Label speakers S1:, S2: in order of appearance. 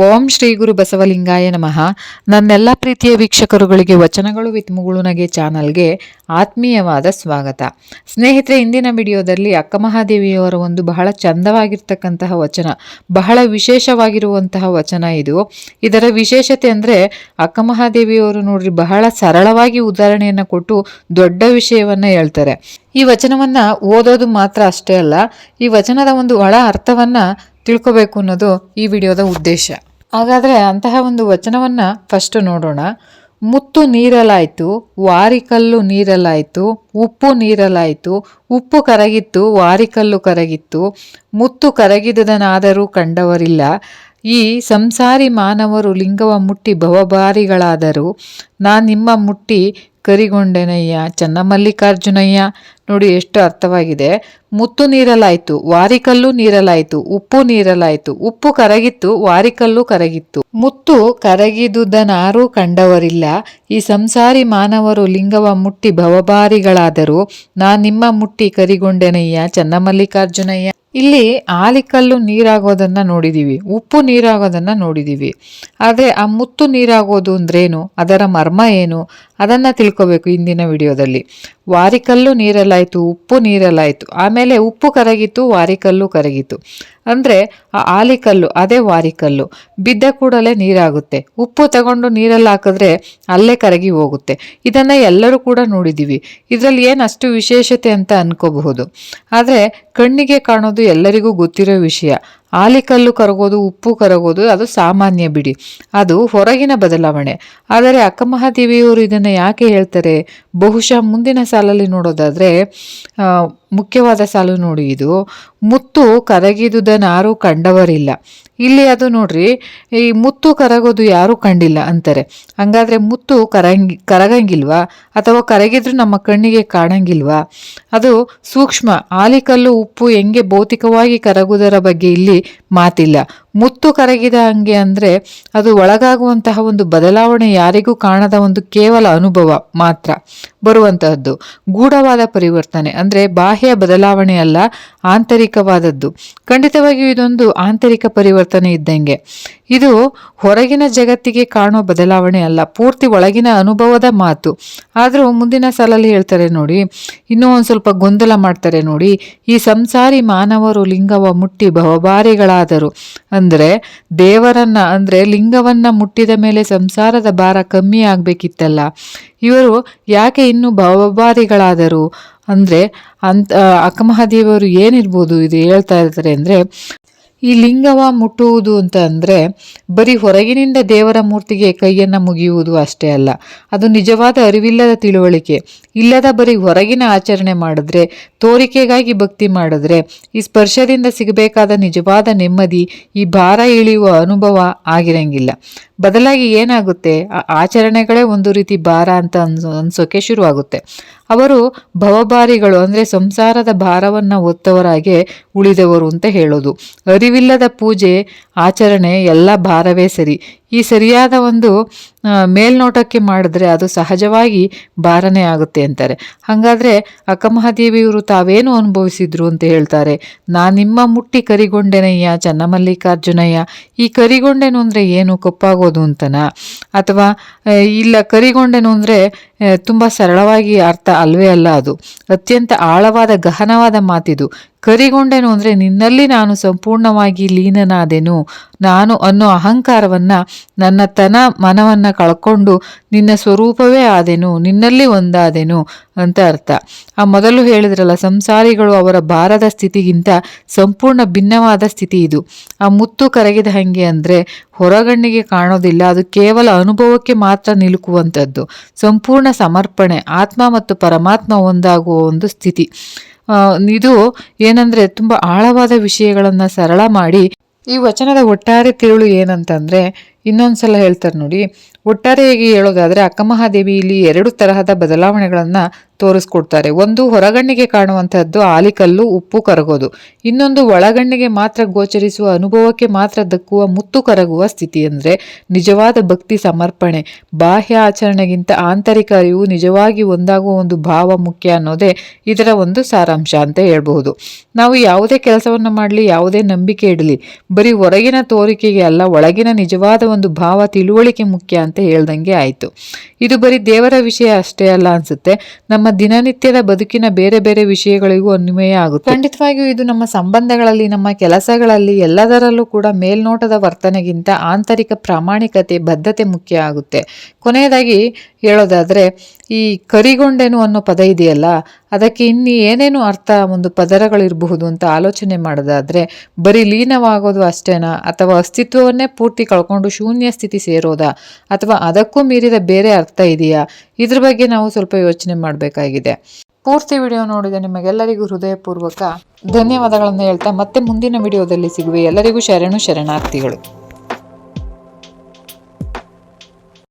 S1: ಓಂ ಶ್ರೀ ಗುರು ಬಸವಲಿಂಗಾಯ ನಮಃ. ನನ್ನೆಲ್ಲ ಪ್ರೀತಿಯ ವೀಕ್ಷಕರುಗಳಿಗೆ, ವಚನಗಳು ವಿತ್ ಮುಗುಳುನಗೆ ಚಾನಲ್ಗೆ ಆತ್ಮೀಯವಾದ ಸ್ವಾಗತ. ಸ್ನೇಹಿತರೆ, ಇಂದಿನ ವಿಡಿಯೋದಲ್ಲಿ ಅಕ್ಕ ಮಹಾದೇವಿಯವರ ಒಂದು ಬಹಳ ಚಂದವಾಗಿರ್ತಕ್ಕಂತಹ ವಚನ, ಬಹಳ ವಿಶೇಷವಾಗಿರುವಂತಹ ವಚನ ಇದು. ಇದರ ವಿಶೇಷತೆ ಅಂದರೆ ಅಕ್ಕ ಮಹಾದೇವಿಯವರು ನೋಡ್ರಿ, ಬಹಳ ಸರಳವಾಗಿ ಉದಾಹರಣೆಯನ್ನು ಕೊಟ್ಟು ದೊಡ್ಡ ವಿಷಯವನ್ನು ಹೇಳ್ತಾರೆ. ಈ ವಚನವನ್ನು ಓದೋದು ಮಾತ್ರ ಅಷ್ಟೇ ಅಲ್ಲ, ಈ ವಚನದ ಒಂದು ಒಳ ಅರ್ಥವನ್ನು ತಿಳ್ಕೋಬೇಕು ಅನ್ನೋದು ಈ ವಿಡಿಯೋದ ಉದ್ದೇಶ. ಹಾಗಾದ್ರೆ ಅಂತಹ ಒಂದು ವಚನವನ್ನು ಫಸ್ಟು ನೋಡೋಣ. ಮುತ್ತು ನೀರಲಾಯಿತು ವಾರಿಕಲ್ಲು ನೀರಲಾಯಿತು, ಉಪ್ಪು ನೀರಲಾಯಿತು, ಉಪ್ಪು ಕರಗಿತ್ತು ವಾರಿಕಲ್ಲು ಕರಗಿತ್ತು, ಮುತ್ತು ಕರಗಿದದನಾದರೂ ಕಂಡವರಿಲ್ಲ. ಈ ಸಂಸಾರಿ ಮಾನವರು ಲಿಂಗವ ಮುಟ್ಟಿ ಭವಭಾರಿಗಳಾದರು. ನಾ ನಿಮ್ಮ ಮುಟ್ಟಿ ಕರಿಗೊಂಡೆನಯ್ಯ, ಚನ್ನಮಲ್ಲಿಕಾರ್ಜುನಯ್ಯ. ನೋಡಿ ಎಷ್ಟು ಅರ್ಥವಾಗಿದೆ. ಮುತ್ತು ನೀರಲಾಯಿತು, ವಾರಿಕಲ್ಲು ನೀರಲಾಯಿತು, ಉಪ್ಪು ನೀರಲಾಯಿತು, ಉಪ್ಪು ಕರಗಿತ್ತು, ವಾರಿಕಲ್ಲು ಕರಗಿತ್ತು. ಮುತ್ತು ಕರಗಿದುದನಾರೂ ಕಂಡವರಿಲ್ಲ. ಈ ಸಂಸಾರಿ ಮಾನವರು ಲಿಂಗವ ಮುಟ್ಟಿ ಭವಭಾರಿಗಳಾದರು. ನಾ ನಿಮ್ಮ ಮುಟ್ಟಿ ಕರಿಗೊಂಡೆನಯ್ಯ, ಚನ್ನಮಲ್ಲಿಕಾರ್ಜುನಯ್ಯ. ಇಲ್ಲಿ ಆಲಿಕಲ್ಲು ನೀರಾಗೋದನ್ನ ನೋಡಿದೀವಿ, ಉಪ್ಪು ನೀರಾಗೋದನ್ನ ನೋಡಿದೀವಿ. ಆದರೆ ಆ ಮುತ್ತು ನೀರಾಗೋದು ಅಂದ್ರೇನು, ಅದರ ಮರ್ಮ ಏನು, ಅದನ್ನ ತಿಳ್ಕೋಬೇಕು ಇಂದಿನ ವಿಡಿಯೋದಲ್ಲಿ. ವಾರಿಕಲ್ಲು ನೀರಲ್ಲಾಯಿತು ಉಪ್ಪು ನೀರಲ್ಲಾಯಿತು ಆಮೇಲೆ ಉಪ್ಪು ಕರಗಿತು, ವಾರಿಕಲ್ಲು ಕರಗಿತು. ಅಂದರೆ ಆ ಆಲಿಕಲ್ಲು, ಅದೇ ವಾರಿಕಲ್ಲು. ಬಿದ್ದ ಕೂಡಲೇ ನೀರಾಗುತ್ತೆ. ಉಪ್ಪು ತಗೊಂಡು ನೀರಲ್ಲಿ ಹಾಕಿದ್ರೆ ಅಲ್ಲೇ ಕರಗಿ ಹೋಗುತ್ತೆ. ಇದನ್ನು ಎಲ್ಲರೂ ಕೂಡ ನೋಡಿದ್ದೀವಿ. ಇದರಲ್ಲಿ ಏನಷ್ಟು ವಿಶೇಷತೆ ಅಂತ ಅನ್ಕೋಬಹುದು. ಆದರೆ ಕಣ್ಣಿಗೆ ಕಾಣೋದು ಎಲ್ಲರಿಗೂ ಗೊತ್ತಿರೋ ವಿಷಯ. ಆಲಿಕಲ್ಲು ಕರಗೋದು, ಉಪ್ಪು ಕರಗೋದು, ಅದು ಸಾಮಾನ್ಯ ಬಿಡಿ. ಅದು ಹೊರಗಿನ ಬದಲಾವಣೆ. ಆದರೆ ಅಕ್ಕಮಹಾದೇವಿಯವರು ಇದನ್ನು ಯಾಕೆ ಹೇಳ್ತಾರೆ? ಬಹುಶಃ ಮುಂದಿನ ಸಾಲಲ್ಲಿ ನೋಡೋದಾದರೆ ಮುಖ್ಯವಾದ ಸಾಲು ನೋಡಿ ಇದು. ಮುತ್ತು ಕರಗಿದುದನ್ನಾರೂ ಕಂಡವರಿಲ್ಲ. ಇಲ್ಲಿ ಅದು ನೋಡ್ರಿ, ಈ ಮುತ್ತು ಕರಗೋದು ಯಾರೂ ಕಂಡಿಲ್ಲ ಅಂತಾರೆ. ಹಂಗಾದ್ರೆ ಮುತ್ತು ಕರಂಗಿ, ಕರಗಂಗಿಲ್ವಾ? ಅಥವಾ ಕರಗಿದ್ರು ನಮ್ಮ ಕಣ್ಣಿಗೆ ಕಾಣಂಗಿಲ್ವಾ? ಅದು ಸೂಕ್ಷ್ಮ, ಆಲಿಕಲ್ಲು ಉಪ್ಪು ಹೆಂಗೆ ಭೌತಿಕವಾಗಿ ಕರಗುವುದರ ಬಗ್ಗೆ ಇಲ್ಲಿ ಮಾತಿಲ್ಲ. ಮುತ್ತು ಕರಗಿದ ಹಂಗೆ ಅಂದರೆ ಅದು ಒಳಗಾಗುವಂತಹ ಒಂದು ಬದಲಾವಣೆ ಯಾರಿಗೂ ಕಾಣದ ಒಂದು ಕೇವಲ ಅನುಭವ ಮಾತ್ರ. ಬರುವಂತಹದ್ದು. ಗೂಢವಾದ ಪರಿವರ್ತನೆ ಅಂದರೆ ಬಾಹ್ಯ ಬದಲಾವಣೆ ಅಲ್ಲ, ಆಂತರಿಕವಾದದ್ದು. ಖಂಡಿತವಾಗಿಯೂ ಇದೊಂದು ಆಂತರಿಕ ಪರಿವರ್ತನೆ ಇದ್ದಂಗೆ. ಇದು ಹೊರಗಿನ ಜಗತ್ತಿಗೆ ಕಾಣುವ ಬದಲಾವಣೆ ಅಲ್ಲ, ಪೂರ್ತಿ ಒಳಗಿನ ಅನುಭವದ ಮಾತು. ಆದರೂ ಮುಂದಿನ ಸಾಲಲ್ಲಿ ಹೇಳ್ತಾರೆ ನೋಡಿ, ಇನ್ನೂ ಒಂದು ಸ್ವಲ್ಪ ಗೊಂದಲ ಮಾಡ್ತಾರೆ ನೋಡಿ, ಈ ಸಂಸಾರಿ ಮಾನವರು ಲಿಂಗವ ಮುಟ್ಟಿ ಭವಭಾರಿಗಳಾದರು ಅಂದರೆ ದೇವರನ್ನ, ಅಂದರೆ ಲಿಂಗವನ್ನ ಮುಟ್ಟಿದ ಮೇಲೆ ಸಂಸಾರದ ಭಾರ ಕಮ್ಮಿ ಆಗಬೇಕಿತ್ತಲ್ಲ. ಇವರು ಯಾಕೆ ಇನ್ನೂ ಭವಭಾರಿಗಳಾದರು ಅಂದರೆ ಅಂತ ಅಕ್ಕಮಹಾದೇವರು ಏನಿರ್ಬೋದು ಇದು ಹೇಳ್ತಾ ಇರ್ತಾರೆ ಅಂದ್ರೆ ಈ ಲಿಂಗವ ಮುಟ್ಟುವುದು ಅಂತ ಅಂದರೆ ಬರೀ ಹೊರಗಿನಿಂದ ದೇವರ ಮೂರ್ತಿಗೆ ಕೈಯನ್ನು ಮುಗಿಯುವುದು ಅಷ್ಟೇ ಅಲ್ಲ. ಅದು ನಿಜವಾದ ಅರಿವಿಲ್ಲದ ತಿಳುವಳಿಕೆ. ಇಲ್ಲದ ಬರೀ ಹೊರಗಿನ ಆಚರಣೆ ಮಾಡಿದ್ರೆ, ತೋರಿಕೆಗಾಗಿ ಭಕ್ತಿ ಮಾಡಿದ್ರೆ, ಈ ಸ್ಪರ್ಶದಿಂದ ಸಿಗಬೇಕಾದ ನಿಜವಾದ ನೆಮ್ಮದಿ, ಈ ಭಾರ ಇಳಿಯುವ ಅನುಭವ ಆಗಿರಂಗಿಲ್ಲ. ಬದಲಾಗಿ ಏನಾಗುತ್ತೆ? ಆ ಆಚರಣೆಗಳೇ ಒಂದು ರೀತಿ ಭಾರ ಅಂತ ಅನ್ಸೋ, ಅನ್ಸೋಕೆ ಶುರುವಾಗುತ್ತೆ. ಅವರು ಭವಭಾರಿಗಳು ಅಂದರೆ ಸಂಸಾರದ ಭಾರವನ್ನು ಹೊತ್ತವರಾಗೆ ಉಳಿದವರು ಅಂತ ಹೇಳೋದು. ಅರಿವಿಲ್ಲದ ಪೂಜೆ, ಆಚರಣೆ ಎಲ್ಲ ಭಾರವೇ ಸರಿ. ಈ ಸರಿಯಾದ ಒಂದು ಮೇಲ್ನೋಟಕ್ಕೆ ಮಾಡಿದ್ರೆ ಅದು ಸಹಜವಾಗಿ ಭಾರನೇ ಆಗುತ್ತೆ ಅಂತಾರೆ. ಹಾಗಾದರೆ ಅಕ್ಕಮಹಾದೇವಿಯವರು ತಾವೇನು ಅನುಭವಿಸಿದ್ರು ಅಂತ ಹೇಳ್ತಾರೆ. ನಾ ನಿಮ್ಮ ಮುಟ್ಟಿ ಕರಿಗೊಂಡೆನಯ್ಯ, ಚನ್ನಮಲ್ಲಿಕಾರ್ಜುನಯ್ಯ, ಈ ಕರಿಗೊಂಡೆನು ಅಂದರೆ ಏನು, ಕಪ್ಪಾಗೋದು ಅಂತನ? ಅಥವಾ ಇಲ್ಲ ಕರಿಗೊಂಡೆನು ಅಂದರೆ ತುಂಬ ತುಂಬಾ ಸರಳವಾಗಿ ಅರ್ಥ ಅಲ್ವೇ ಅಲ್ಲ ಅದು. ಅತ್ಯಂತ ಆಳವಾದ, ಗಹನವಾದ ಮಾತಿದು. ಕರಿಗೊಂಡೆನು ಅಂದರೆ ನಿನ್ನಲ್ಲಿ ನಾನು ಸಂಪೂರ್ಣವಾಗಿ ಲೀನನಾದೆನು. ನಾನು ಅನ್ನೋ ಅಹಂಕಾರವನ್ನು, ನನ್ನ ತನ ಮನವನ್ನು ಕಳ್ಕೊಂಡು ನಿನ್ನ ಸ್ವರೂಪವೇ ಆದೆನು, ನಿನ್ನಲ್ಲಿ ಒಂದಾದೆನು ಅಂತ ಅರ್ಥ. ಆ ಮೊದಲು ಹೇಳಿದ್ರಲ್ಲ, ಸಂಸಾರಿಗಳು ಅವರ ಭಾರದ ಸ್ಥಿತಿಗಿಂತ ಸಂಪೂರ್ಣ ಭಿನ್ನವಾದ ಸ್ಥಿತಿ ಇದು. ಆ ಮುತ್ತು ಕರಗಿದ ಹಾಗೆ ಅಂದರೆ ಹೊರಗಣ್ಣಿಗೆ ಕಾಣೋದಿಲ್ಲ, ಅದು ಕೇವಲ ಅನುಭವಕ್ಕೆ ಮಾತ್ರ ನಿಲುಕುವಂಥದ್ದು. ಸಂಪೂರ್ಣ ಸಮರ್ಪಣೆ, ಆತ್ಮ ಮತ್ತು ಪರಮಾತ್ಮ ಒಂದಾಗುವ ಒಂದು ಸ್ಥಿತಿ. ಇದು ಏನಂದ್ರೆ ತುಂಬಾ ಆಳವಾದ ವಿಷಯಗಳನ್ನ ಸರಳ ಮಾಡಿ ಈ ವಚನದ ಒಟ್ಟಾರೆ ತಿರುಳು ಏನಂತಂದ್ರೆ ಇನ್ನೊಂದ್ಸಲ ಹೇಳ್ತಾರೆ ನೋಡಿ, ಒಟ್ಟಾರೆಯಾಗಿ ಹೇಳೋದಾದರೆ ಅಕ್ಕಮಹಾದೇವಿ ಇಲ್ಲಿ ಎರಡು ತರಹದ ಬದಲಾವಣೆಗಳನ್ನು ತೋರಿಸ್ಕೊಡ್ತಾರೆ. ಒಂದು ಹೊರಗಣ್ಣಿಗೆ ಕಾಣುವಂಥದ್ದು ಆಲಿಕಲ್ಲು, ಉಪ್ಪು ಕರಗೋದು. ಇನ್ನೊಂದು ಒಳಗಣ್ಣಿಗೆ ಮಾತ್ರ ಗೋಚರಿಸುವ ಅನುಭವಕ್ಕೆ ಮಾತ್ರ ದಕ್ಕುವ ಮುತ್ತು ಕರಗುವ ಸ್ಥಿತಿ ಅಂದರೆ ನಿಜವಾದ ಭಕ್ತಿ ಸಮರ್ಪಣೆ. ಬಾಹ್ಯ ಆಚರಣೆಗಿಂತ ಆಂತರಿಕ ಅರಿವು ನಿಜವಾಗಿ ಒಂದಾಗುವ ಒಂದು ಭಾವ ಮುಖ್ಯ ಅನ್ನೋದೇ ಇದರ ಒಂದು ಸಾರಾಂಶ ಅಂತ ಹೇಳ್ಬಹುದು. ನಾವು ಯಾವುದೇ ಕೆಲಸವನ್ನು ಮಾಡಲಿ, ಯಾವುದೇ ನಂಬಿಕೆ ಇಡಲಿ, ಬರೀ ಹೊರಗಿನ ತೋರಿಕೆಗೆ ಅಲ್ಲ, ಒಳಗಿನ ನಿಜವಾದ ಒಂದು ಭಾವ ತಿಳುವಳಿಕೆ ಮುಖ್ಯ ಅಂತ ಹೇಳ್ದಂಗೆ ಆಯಿತು. ಇದು ಬರೀ ದೇವರ ವಿಷಯ ಅಷ್ಟೇ ಅಲ್ಲ ಅನ್ಸುತ್ತೆ. ನಮ್ಮ ದಿನನಿತ್ಯದ ಬದುಕಿನ ಬೇರೆ ಬೇರೆ ವಿಷಯಗಳಿಗೂ ಅನ್ವಯ ಆಗುತ್ತೆ. ಖಂಡಿತವಾಗಿಯೂ ಇದು ನಮ್ಮ ಸಂಬಂಧಗಳಲ್ಲಿ, ನಮ್ಮ ಕೆಲಸಗಳಲ್ಲಿ, ಎಲ್ಲದರಲ್ಲೂ ಕೂಡ ಮೇಲ್ನೋಟದ ವರ್ತನೆಗಿಂತ ಆಂತರಿಕ ಪ್ರಾಮಾಣಿಕತೆ, ಬದ್ಧತೆ ಮುಖ್ಯ ಆಗುತ್ತೆ. ಕೊನೆಯದಾಗಿ ಹೇಳೋದಾದ್ರೆ ಈ ಕರಿಗೊಂಡೆನು ಅನ್ನೋ ಪದ ಇದೆಯಲ್ಲ, ಅದಕ್ಕೆ ಇನ್ನು ಏನೇನು ಅರ್ಥ ಒಂದು ಪದರಗಳಿರಬಹುದು ಅಂತ ಆಲೋಚನೆ ಮಾಡೋದಾದರೆ, ಬರೀ ಲೀನವಾಗೋದು ಅಷ್ಟೇನಾ? ಅಥವಾ ಅಸ್ತಿತ್ವವನ್ನೇ ಪೂರ್ತಿ ಕಳ್ಕೊಂಡು ಶೂನ್ಯ ಸ್ಥಿತಿ ಸೇರೋದಾ? ಅಥವಾ ಅದಕ್ಕೂ ಮೀರಿದ ಬೇರೆ ಅರ್ಥ ಇದೆಯಾ? ಇದ್ರ ಬಗ್ಗೆ ನಾವು ಸ್ವಲ್ಪ ಯೋಚನೆ ಮಾಡಬೇಕಾಗಿದೆ. ಪೂರ್ತಿ ವಿಡಿಯೋ ನೋಡಿದ ನಿಮಗೆಲ್ಲರಿಗೂ ಹೃದಯಪೂರ್ವಕ ಧನ್ಯವಾದಗಳನ್ನು ಹೇಳ್ತಾ ಮತ್ತೆ ಮುಂದಿನ ವಿಡಿಯೋದಲ್ಲಿ ಸಿಗುವೆ. ಎಲ್ಲರಿಗೂ ಶರಣು ಶರಣಾರ್ಥಿಗಳು.